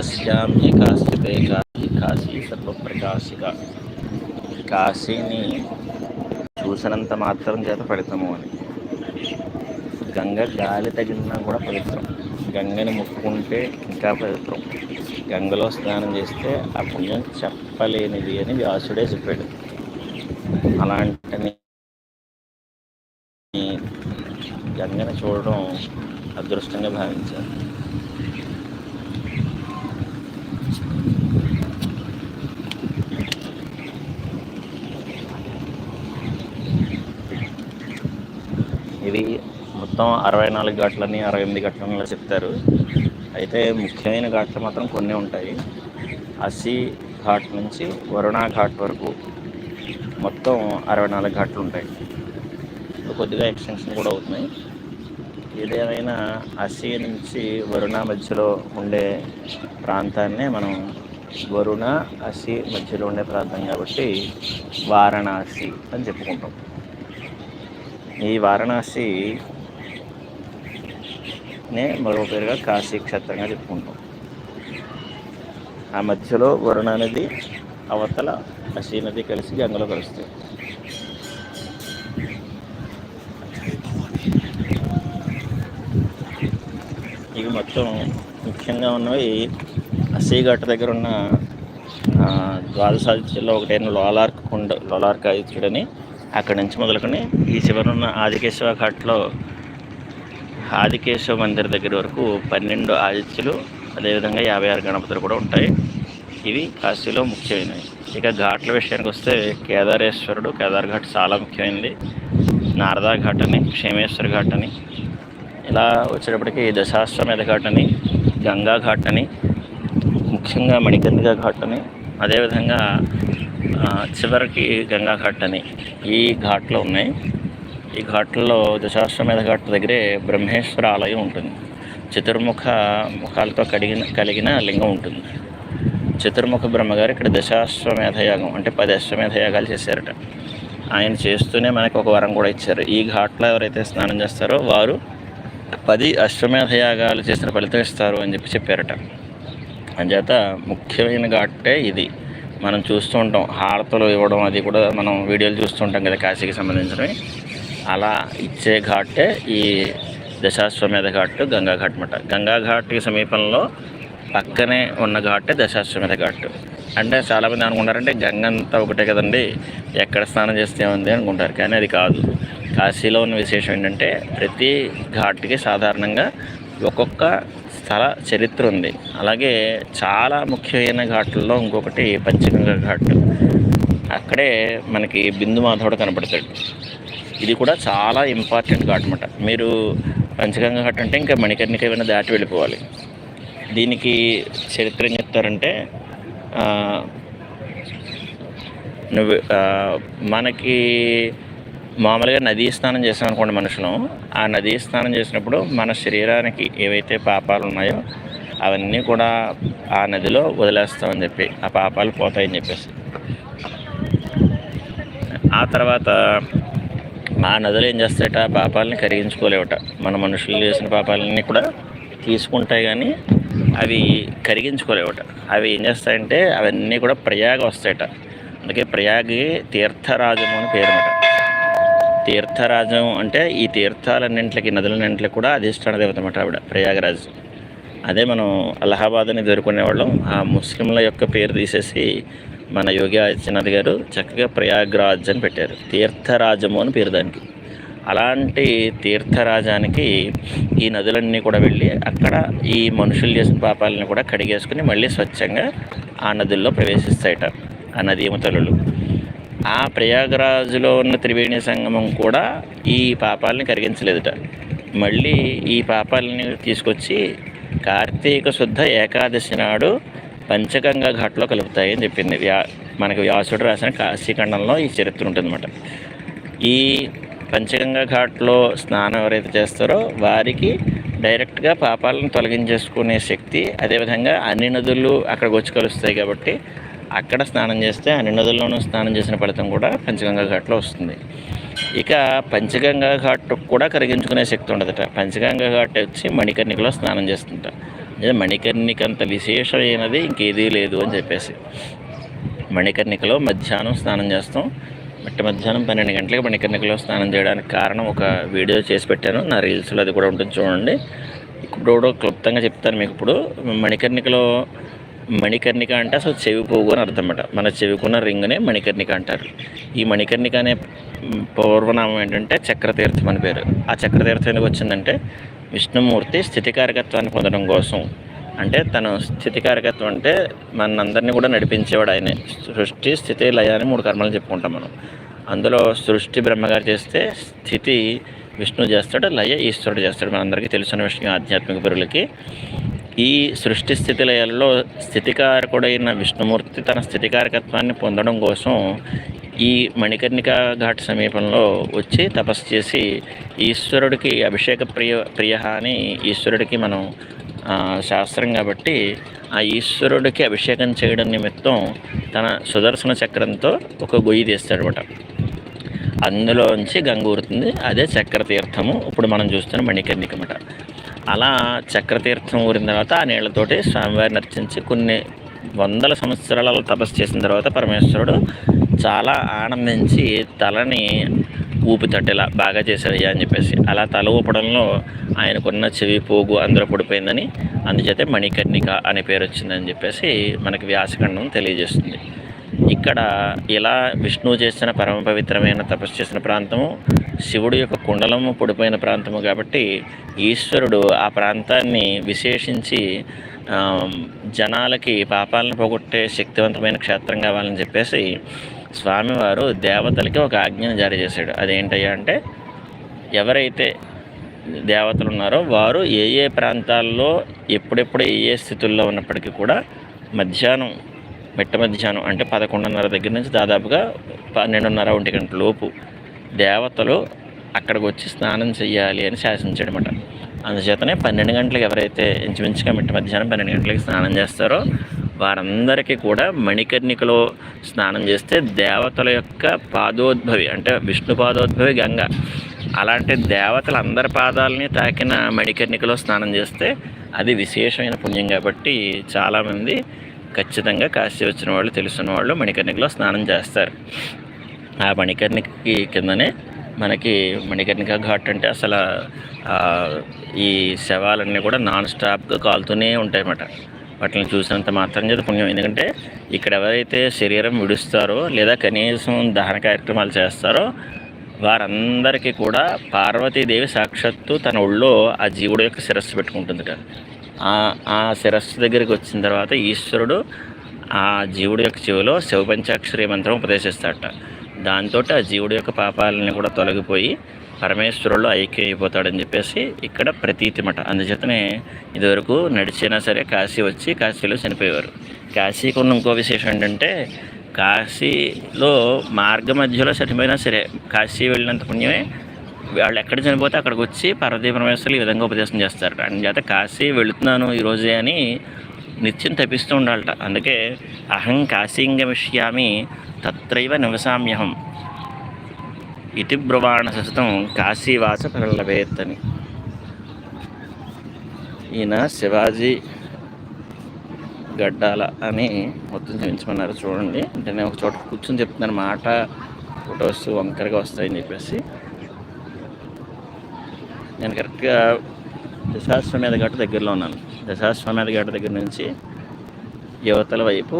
కాశ్యామి హి కాశ్యపే కాశీ కాశీ సర్వప్రకాశిక. కాశీని చూసినంత మాత్రం చేత ఫలితము అని. గంగ గాలి తగిలినా కూడా పవిత్రం గంగని ముట్టుకుంటే ఇంకా పవిత్రం గంగలో స్నానం చేస్తే ఆ పుణ్యం చెప్పలేనిది అని వ్యాసుడే చెప్పాడు. అలాంటి గంగని చూడడం అదృష్టంగా భావించాను ఇది మొత్తం అరవై నాలుగు ఘాట్లని అరవై ఎనిమిది ఘాట్లని అలా చెప్తారు. అయితే ముఖ్యమైన ఘాట్లు మాత్రం కొన్ని ఉంటాయి. అసి ఘాట్ నుంచి వరుణా ఘాట్ వరకు మొత్తం అరవై నాలుగు ఘాట్లు ఉంటాయి. కొద్దిగా ఎక్స్టెన్షన్ కూడా అవుతున్నాయి. ఏదేమైనా అసి నుంచి వరుణ మధ్యలో ఉండే ప్రాంతాన్నే మనం వరుణ అసి మధ్యలో ఉండే ప్రాంతం కాబట్టి వారణాసి అని చెప్పుకుంటాం. ఈ వారణాసి నే మరో పేరుగా కాశీ క్షేత్రంగా చెప్పుకుంటాం. ఆ మధ్యలో వరుణ నది అవతల అసీ నది కలిసి గంగలో కలుస్తాయి. ఇవి మొత్తం ముఖ్యంగా ఉన్నవి అసీఘాట్ దగ్గర ఉన్న ద్వాదశాదిత్యంలో ఒకటైన లోలార్క్ కుండ లోలార్క్ ఆదిత్యుడని అక్కడి నుంచి మొదలుకొని ఈ చివరున్న ఆదికేశవ ఘాట్లో ఆదికేశవ మందిర్ దగ్గర వరకు పన్నెండు ఆదిత్యులు అదేవిధంగా యాభై ఆరు గణపతులు కూడా ఉంటాయి. ఇవి కాశీలో ముఖ్యమైనవి. ఇక ఘాట్ల విషయానికి వస్తే కేదారేశ్వరుడు కేదార్ ఘాట్ చాలా ముఖ్యమైనది. నారదా ఘాట్ అని క్షేమేశ్వర ఘాట్ అని ఇలా వచ్చేటప్పటికి దశాశ్వమేధ ఘాట్ అని గంగా ఘాట్ అని ముఖ్యంగా మణికందిగా ఘాట్ అని అదేవిధంగా చివరికి గంగా ఘాట్ అని ఈ ఘాట్లో ఉన్నాయి. ఈ ఘాట్లలో దశాశ్వమేధ ఘాట్ దగ్గరే బ్రహ్మేశ్వర ఆలయం ఉంటుంది. చతుర్ముఖ ముఖాలతో కడిగిన కలిగిన లింగం ఉంటుంది. చతుర్ముఖ బ్రహ్మగారు ఇక్కడ దశాశ్వమేధ యాగం అంటే పది అశ్వమేధ యాగాలు చేశారట. ఆయన చేస్తూనే మనకు ఒక వరం కూడా ఇచ్చారు. ఈ ఘాట్లో ఎవరైతే స్నానం చేస్తారో వారు పది అశ్వమేధ యాగాలు చేసిన ఫలితం ఇస్తారు అని చెప్పి చెప్పారట. అంచేత ముఖ్యమైన ఘాటే ఇది. మనం చూస్తూ ఉంటాం. హారతలు ఇవ్వడం అది కూడా మనం వీడియోలు చూస్తూ ఉంటాం కదా కాశీకి సంబంధించినవి. అలా ఇచ్చే ఘాటే ఈ దశాశ్వమేధ ఘాట్ గంగా ఘాట్ అనమాట గంగా ఘాట్కి సమీపంలో పక్కనే ఉన్న ఘాటే దశాశ్వమేధ ఘాట్. అంటే చాలామంది అనుకుంటారంటే గంగ అంతా ఒకటే కదండి. ఎక్కడ స్నానం చేస్తే ఉంది అనుకుంటారు. కానీ అది కాదు. కాశీలో ఉన్న విశేషం ఏంటంటే ప్రతి ఘాట్కి సాధారణంగా ఒక్కొక్క స్థల చరిత్ర ఉంది. అలాగే చాలా ముఖ్యమైన ఘాట్లలో ఇంకొకటి పంచగంగా ఘాట్. అక్కడే మనకి బిందు మాధవుడు కనపడతాడు. ఇది కూడా చాలా ఇంపార్టెంట్ ఘాట్ అనమాట మీరు పంచగంగా ఘాట్ అంటే ఇంకా మణికర్ణిక ఏమైనా దాటి వెళ్ళిపోవాలి. దీనికి చరిత్ర ఏం చెప్తారంటే నువ్వు మనకి మామూలుగా నదీ స్నానం చేసాం అనుకోండి మనుషులు ఆ నదీ స్నానం చేసినప్పుడు మన శరీరానికి ఏవైతే పాపాలు ఉన్నాయో అవన్నీ కూడా ఆ నదిలో వదిలేస్తామని చెప్పి ఆ పాపాలు పోతాయని చెప్పేసి. ఆ తర్వాత ఆ నదులు ఏం చేస్తాయట? ఆ పాపాలని కరిగించుకోలేవట. మన మనుషులు చేసిన పాపాలన్నీ కూడా తీసుకుంటాయి కానీ అవి కరిగించుకోలేవట. అవి ఏం చేస్తాయంటే అవన్నీ కూడా ప్రయాగ వస్తాయట. అందుకే ప్రయాగి తీర్థరాజము అని పేరు అనమాట తీర్థరాజం అంటే ఈ తీర్థాలన్నింటికి నదులన్నింటికి కూడా అధిష్టాన దేవత అనమాట ఆవిడ ప్రయాగరాజ్. అదే మనం అలహాబాద్ అని వాళ్ళం. ఆ ముస్లింల యొక్క పేరు తీసేసి మన యోగి ఆదిత్యనాథ్ గారు చక్కగా ప్రయాగ్రాజ్ అని పెట్టారు. తీర్థరాజము అని పేరు దానికి. అలాంటి తీర్థరాజానికి ఈ నదులన్నీ కూడా వెళ్ళి అక్కడ ఈ మనుషులు చేసిన పాపాలని కూడా కడిగేసుకుని మళ్ళీ స్వచ్ఛంగా ఆ నదుల్లో ప్రవేశిస్తాయట ఆ నదీమ తలులు. ఆ ప్రయాగరాజులో ఉన్న త్రివేణి సంగమం కూడా ఈ పాపాలని కరిగించలేదుట. మళ్ళీ ఈ పాపాలని తీసుకొచ్చి కార్తీక శుద్ధ ఏకాదశి నాడు పంచగంగా ఘాట్లో కలుపుతాయని చెప్పింది. వ్యా మనకి వ్యాసుడు రాసిన కాశీఖండంలో ఈ చరిత్ర ఉంటుందన్నమాట. ఈ పంచగంగా ఘాట్లో స్నానం ఎవరైతే చేస్తారో వారికి డైరెక్ట్గా పాపాలను తొలగించేసుకునే శక్తి అదేవిధంగా అన్ని నదులు అక్కడికి వచ్చి కలుస్తాయి కాబట్టి అక్కడ స్నానం చేస్తే అన్ని నదుల్లోనూ స్నానం చేసిన ఫలితం కూడా పంచగంగా ఘాట్లో వస్తుంది. ఇక పంచగంగా ఘాట్ కూడా కరిగించుకునే శక్తి ఉండదట. పంచగంగా ఘాట్ వచ్చి మణికర్ణికలో స్నానం చేస్తుంట. అదే మణికర్ణిక అంత విశేషమైనది ఇంకేదీ లేదు అని చెప్పేసి. మణికర్ణికలో మధ్యాహ్నం స్నానం చేస్తాం. మట్టి మధ్యాహ్నం పన్నెండు గంటలకు మణికర్ణికలో స్నానం చేయడానికి కారణం ఒక వీడియో చేసి పెట్టాను. నా రీల్స్లో అది కూడా ఉంటుంది చూడండి. ఇప్పుడు కూడా క్లుప్తంగా చెప్తాను మీకు ఇప్పుడు. మణికర్ణికలో మణికర్ణిక అంటే అసలు చెవి పోగు అని అర్థం అన్నమాట మన చెవికున్న రింగ్నే మణికర్ణిక అంటారు. ఈ మణికర్ణిక అనే పూర్వనామం ఏంటంటే చక్రతీర్థం అని పేరు. ఆ చక్రతీర్థం ఎందుకు వచ్చిందంటే విష్ణుమూర్తి స్థితికారకత్వాన్ని పొందడం కోసం. అంటే తను స్థితికారకత్వం అంటే మనందరినీ కూడా నడిపించేవాడు ఆయనే. సృష్టి స్థితి లయ అని మూడు కర్మలు చెప్పుకుంటాం మనం. అందులో సృష్టి బ్రహ్మగారు చేస్తే స్థితి విష్ణు చేస్తాడు లయ ఈశ్వరుడు చేస్తాడు. మనందరికీ తెలిసిన విషయం ఆధ్యాత్మిక పరులకి. ఈ సృష్టి స్థితిలయంలో స్థితికారకుడైన విష్ణుమూర్తి తన స్థితికారకత్వాన్ని పొందడం కోసం ఈ మణికర్ణిక ఘాట్ సమీపంలో వచ్చి తపస్సు చేసి ఈశ్వరుడికి అభిషేక ప్రియ ప్రియ అని ఈశ్వరుడికి మనం శాస్త్రం కాబట్టి ఆ ఈశ్వరుడికి అభిషేకం చేయడం నిమిత్తం తన సుదర్శన చక్రంతో ఒక గొయ్యి తీస్తాడనమాట అందులోంచి గంగూరుతుంది అదే చక్రతీర్థము. ఇప్పుడు మనం చూస్తున్న మణికర్ణికమట అలా చక్రతీర్థం ఊరిన తర్వాత ఆ నీళ్ళతోటి స్వామివారిని అర్చించి కొన్ని వందల సంవత్సరాల తపస్సు చేసిన తర్వాత పరమేశ్వరుడు చాలా ఆనందించి తలని ఊపితట్టేలా బాగా చేశాడయ్యా అని చెప్పేసి అలా తల ఊపడంలో ఆయనకున్న చెవి పోగు అందులో పడిపోయిందని అందుచేతే మణికర్ణిక అనే పేరు వచ్చిందని చెప్పేసి మనకి వ్యాసఖండం తెలియజేస్తుంది. ఇక్కడ ఇలా విష్ణువు చేసిన పరమ పవిత్రమైన తపస్సు చేసిన ప్రాంతము శివుడు యొక్క కుండలము పొడిపోయిన ప్రాంతము కాబట్టి ఈశ్వరుడు ఆ ప్రాంతాన్ని విశేషించి జనాలకి పాపాలను పోగొట్టే శక్తివంతమైన క్షేత్రం కావాలని చెప్పేసి స్వామివారు దేవతలకి ఒక ఆజ్ఞను జారీ చేశాడు. అదేంటయ్యా అంటే ఎవరైతే దేవతలు ఉన్నారో వారు ఏ ఏ ప్రాంతాల్లో ఎప్పుడెప్పుడు ఏ ఏ స్థితుల్లో ఉన్నప్పటికీ కూడా మధ్యాహ్నం మిట్ట మధ్యాహ్నం అంటే పదకొండున్నర దగ్గర నుంచి దాదాపుగా పన్నెండున్నర ఒంటి గంటల లోపు దేవతలు అక్కడికి వచ్చి స్నానం చేయాలి అని శాసించాడనమాట. అందుచేతనే పన్నెండు గంటలకు ఎవరైతే ఇంచుమించుగా మిట్ట మధ్యాహ్నం పన్నెండు గంటలకు స్నానం చేస్తారో వారందరికీ కూడా మణికర్ణికలో స్నానం చేస్తే దేవతల యొక్క పాదోద్భవి అంటే విష్ణు పాదోద్భవి గంగ అలాంటి దేవతల అందరి పాదాలని తాకిన మణికర్ణికలో స్నానం చేస్తే అది విశేషమైన పుణ్యం కాబట్టి చాలామంది ఖచ్చితంగా కాశీ వచ్చిన వాళ్ళు తెలుసున్న వాళ్ళు మణికర్ణికలో స్నానం చేస్తారు. ఆ మణికర్ణికకి కిందనే మనకి మణికర్ణిక ఘాట్ అంటే అసలు ఈ శవాలన్నీ కూడా నాన్ స్టాప్గా కాలుతూనే ఉంటాయన్నమాట. వాటిని చూసినంత మాత్రం చేత పుణ్యం. ఎందుకంటే ఇక్కడ ఎవరైతే శరీరం విడుస్తారో లేదా కనీసం దహన కార్యక్రమాలు చేస్తారో వారందరికీ కూడా పార్వతీదేవి సాక్షాత్తు తన ఒళ్ళో ఆ జీవుడు యొక్క శిరస్సు పెట్టుకుంటుంది ఆ ఆ శిరస్సు దగ్గరికి వచ్చిన తర్వాత ఈశ్వరుడు ఆ జీవుడి యొక్క చెవిలో శివపంచాక్షరి మంత్రం ఉపదేశిస్తాడట. దాంతో ఆ జీవుడి యొక్క పాపాలని కూడా తొలగిపోయి పరమేశ్వరుడు ఐక్యం అయిపోతాడని చెప్పేసి ఇక్కడ ప్రతీతిమట అందుచేతనే ఇదివరకు నడిచినా సరే కాశీ వచ్చి కాశీలో చనిపోయేవారు. కాశీకి ఉన్న ఇంకో విశేషం ఏంటంటే కాశీలో మార్గ మధ్యలో చనిపోయినా సరే కాశీ వెళ్ళినంత పుణ్యమే వాళ్ళు ఎక్కడ చనిపోతే అక్కడికి వచ్చి పార్వతీ పరమేశ్వరులు ఈ విధంగా ఉపదేశం చేస్తారు. అందుచేత కాశీ వెళుతున్నాను ఈరోజే అని నిత్యం తప్పిస్తూ ఉండాలట. అందుకే అహం కాశీంగమిష్యామి తత్రైవ నివసామ్యహం. ఇతి బ్రువాణ సతతం కాశీవాస ప్రలభేత్ అని ఈయన శివాజీ గడ్డాల అని మొత్తం చూపించమన్నారు. చూడండి. అంటే నేను ఒక చోట కూర్చొని చెప్తున్నాను మాట ఫొటోస్ వంకరగా వస్తాయని చెప్పేసి. నేను కరెక్ట్గా దశాశ్వమేధ ఘాట్ దగ్గరలో ఉన్నాను. దశాశ్వమేధ ఘాట్ దగ్గర నుంచి యువతల వైపు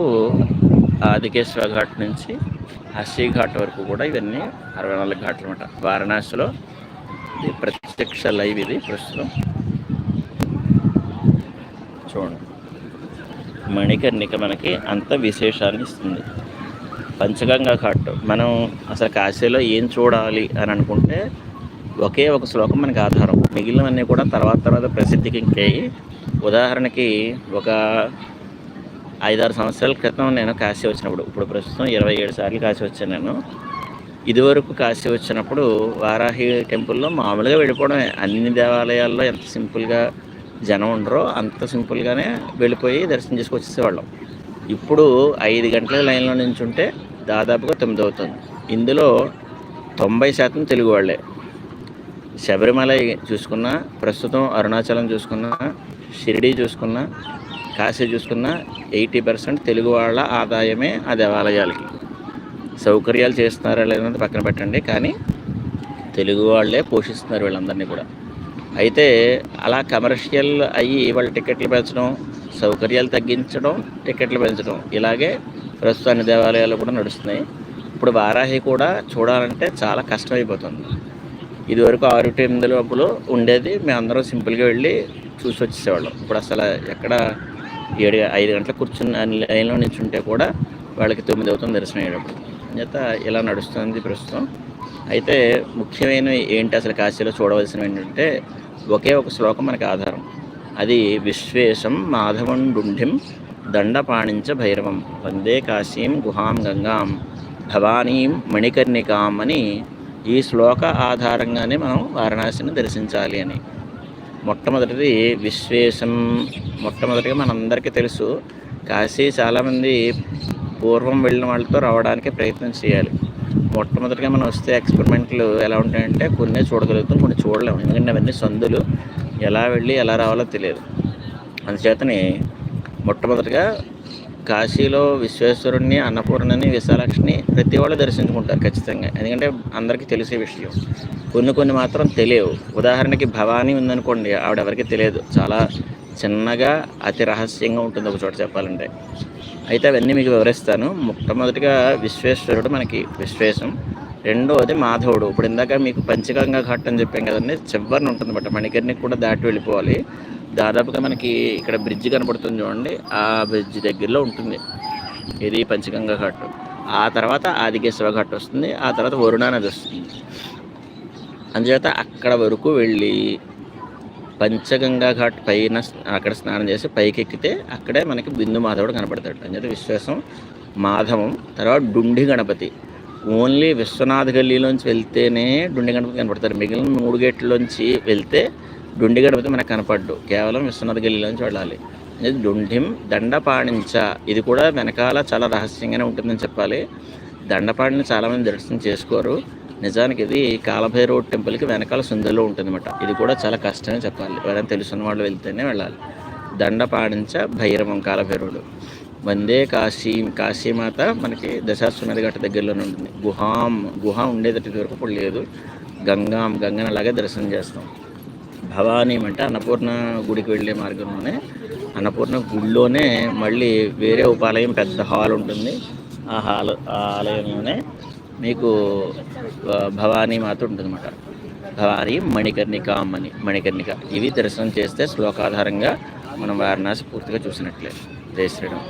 ఆదికేశ్వర ఘాట్ నుంచి హస్సీ ఘాట్ వరకు కూడా ఇవన్నీ అరవై నాలుగు ఘాట్లు అనమాట వారణాసిలో ఇది ప్రత్యక్ష లైవ్ ఇది ప్రస్తుతం. చూడండి. మణికర్ణిక మనకి అంత విశేషాన్ని ఇస్తుంది. పంచగంగా ఘాట్. మనం అసలు కాశీలో ఏం చూడాలి అని అనుకుంటే ఒకే ఒక శ్లోకం మనకి ఆధారం. మిగిలినవన్నీ కూడా తర్వాత తర్వాత ప్రసిద్ధికి ఇంకాయి ఉదాహరణకి ఒక ఐదారు సంవత్సరాల క్రితం నేను కాశీ వచ్చినప్పుడు ఇప్పుడు ప్రస్తుతం ఇరవై ఏడు సార్లు కాశీ వచ్చాను నేను. ఇదివరకు కాశీ వచ్చినప్పుడు వారాహి టెంపుల్లో మామూలుగా వెళ్ళిపోవడమే. అన్ని దేవాలయాల్లో ఎంత సింపుల్గా జనం ఉండరో అంత సింపుల్గానే వెళ్ళిపోయి దర్శనం చేసుకొచ్చేసేవాళ్ళం. ఇప్పుడు ఐదు గంటల లైన్లో నించుంటే దాదాపుగా తొమ్మిది అవుతుంది ఇందులో తొంభై శాతం తెలుగు వాళ్ళే. శబరిమల చూసుకున్నా ప్రస్తుతం అరుణాచలం చూసుకున్నా షిరిడి చూసుకున్నా కాశీ చూసుకున్నా ఎయిటీ పర్సెంట్ తెలుగు వాళ్ళ ఆదాయమే ఆ దేవాలయాలకి. సౌకర్యాలు చేస్తున్నారా లేదన్నది పక్కన పెట్టండి కానీ తెలుగు వాళ్ళే పోషిస్తున్నారు వీళ్ళందరినీ కూడా. అయితే అలా కమర్షియల్ అయ్యి వాళ్ళ టికెట్లు పెంచడం సౌకర్యాలు తగ్గించడం టికెట్లు పెంచడం ఇలాగే ప్రస్తుతాన్ని దేవాలయాలు కూడా నడుస్తున్నాయి. ఇప్పుడు వారాహి కూడా చూడాలంటే చాలా కష్టమైపోతుంది. ఇదివరకు ఆరు టు ఎనిమిది లోపల ఉండేది. మేమందరం సింపుల్గా వెళ్ళి చూసి వచ్చేసేవాళ్ళం. ఇప్పుడు అసలు ఎక్కడ ఏడు ఐదు గంటలకు కూర్చుని లైన్లో నిల్చుంటే కూడా వాళ్ళకి తొమ్మిది అవుతుంది దర్శనం అయ్యేటప్పుడు. చేత ఇలా నడుస్తుంది ప్రస్తుతం. అయితే ముఖ్యమైన ఏంటి అసలు కాశీలో చూడవలసినవి ఏంటంటే ఒకే ఒక శ్లోకం మనకి ఆధారం. అది విశ్వేశం మాధవం డుంఢిం దండపాణించ భైరవం. వందే కాశీం గుహాం గంగాం భవానీం మణికర్ణికాం అని ఈ శ్లోక ఆధారంగానే మనం వారణాసిని దర్శించాలి అని. మొట్టమొదటిది విశ్వేశం. మొట్టమొదటిగా మనందరికీ తెలుసు కాశీ చాలామంది పూర్వం వెళ్ళిన వాళ్ళతో రావడానికి ప్రయత్నం చేయాలి. మొట్టమొదటిగా మనం వస్తే ఎక్స్పెరిమెంట్లు ఎలా ఉంటాయంటే కొన్ని చూడగలుగుతాం కొన్ని చూడలేము ఎందుకంటే అవన్నీ సందులు ఎలా వెళ్ళి ఎలా రావాలో తెలియదు. అందుచేతని మొట్టమొదటిగా కాశీలో విశ్వేశ్వరుణ్ణి అన్నపూర్ణని విశాలక్ష్మిని ప్రతి వాళ్ళు దర్శించుకుంటారు ఖచ్చితంగా. ఎందుకంటే అందరికీ తెలిసే విషయం. కొన్ని కొన్ని మాత్రం తెలియవు. ఉదాహరణకి భవానీ ఉందనుకోండి ఆవిడ ఎవరికి తెలియదు. చాలా చిన్నగా అతి రహస్యంగా ఉంటుంది ఒక చోట చెప్పాలంటే. అయితే అవన్నీ మీకు వివరిస్తాను. మొట్టమొదటిగా విశ్వేశ్వరుడు మనకి విశ్వేశం. రెండవది మాధవుడు. ఇప్పుడు ఇందాక మీకు పంచగంగా ఘాట్ అని చెప్పాం కదండి చివరిని ఉంటుంది బట్ మణికర్ణికి కూడా దాటి వెళ్ళిపోవాలి. దాదాపుగా మనకి ఇక్కడ బ్రిడ్జ్ కనబడుతుంది చూడండి. ఆ బ్రిడ్జ్ దగ్గరలో ఉంటుంది. ఇది పంచగంగా ఘాట్. ఆ తర్వాత ఆదికేశవ ఘాట్ వస్తుంది. ఆ తర్వాత వరుణా నది వస్తుంది. అందుచేత అక్కడ వరకు వెళ్ళి పంచగంగా ఘాట్ పైన అక్కడ స్నానం చేసి పైకి ఎక్కితే అక్కడే మనకి బిందు మాధవుడు కనపడతాడు. అంచేత విశ్వాసం మాధవం తర్వాత డుండి గణపతి. ఓన్లీ విశ్వనాథ్ గల్లీలోంచి వెళ్తేనే డుండి గణపతి కనపడతారు. మిగిలిన మూడు గేట్లలోంచి వెళ్తే డుండి గడపతి మనకు కనపడ్డు. కేవలం విశ్వనాథ్ గల్లీలోంచి వెళ్ళాలి ఇది డుండిం దండపాణించ. ఇది కూడా వెనకాల చాలా రహస్యంగానే ఉంటుందని చెప్పాలి. దండపాడిని చాలామంది దర్శనం చేసుకోరు. నిజానికి ఇది కాలభైరవ టెంపుల్కి వెనకాల సుందరలో ఉంటుందన్నమాట. ఇది కూడా చాలా కష్టమే చెప్పాలి. ఎవరైనా తెలుసున్న వాళ్ళు వెళ్తేనే వెళ్ళాలి. దండపాడించ భైరవం కాలభైరవుడు వందే కాశీ కాశీమాత మనకి దశాశ్వమేధ ఘట్ట దగ్గరలోనే ఉంటుంది. గుహాం గుహ ఉండేది వరకు ఇప్పుడు లేదు. గంగాం గంగని అలాగే దర్శనం చేస్తాం. భవానీ అంటే అన్నపూర్ణ గుడికి వెళ్ళే మార్గంలోనే అన్నపూర్ణ గుడిలోనే మళ్ళీ వేరే ఉపాలయం పెద్ద హాల్ ఉంటుంది. ఆ హాల్ ఆ ఆలయంలోనే మీకు భవానీ మాత ఉంటుందన్నమాట. భవానీ మణికర్ణిక అమ్మని మణికర్ణిక. ఇవి దర్శనం చేస్తే శ్లోకాధారంగా మనం వారణాసి పూర్తిగా చూసినట్లే. జై శ్రీరామ్.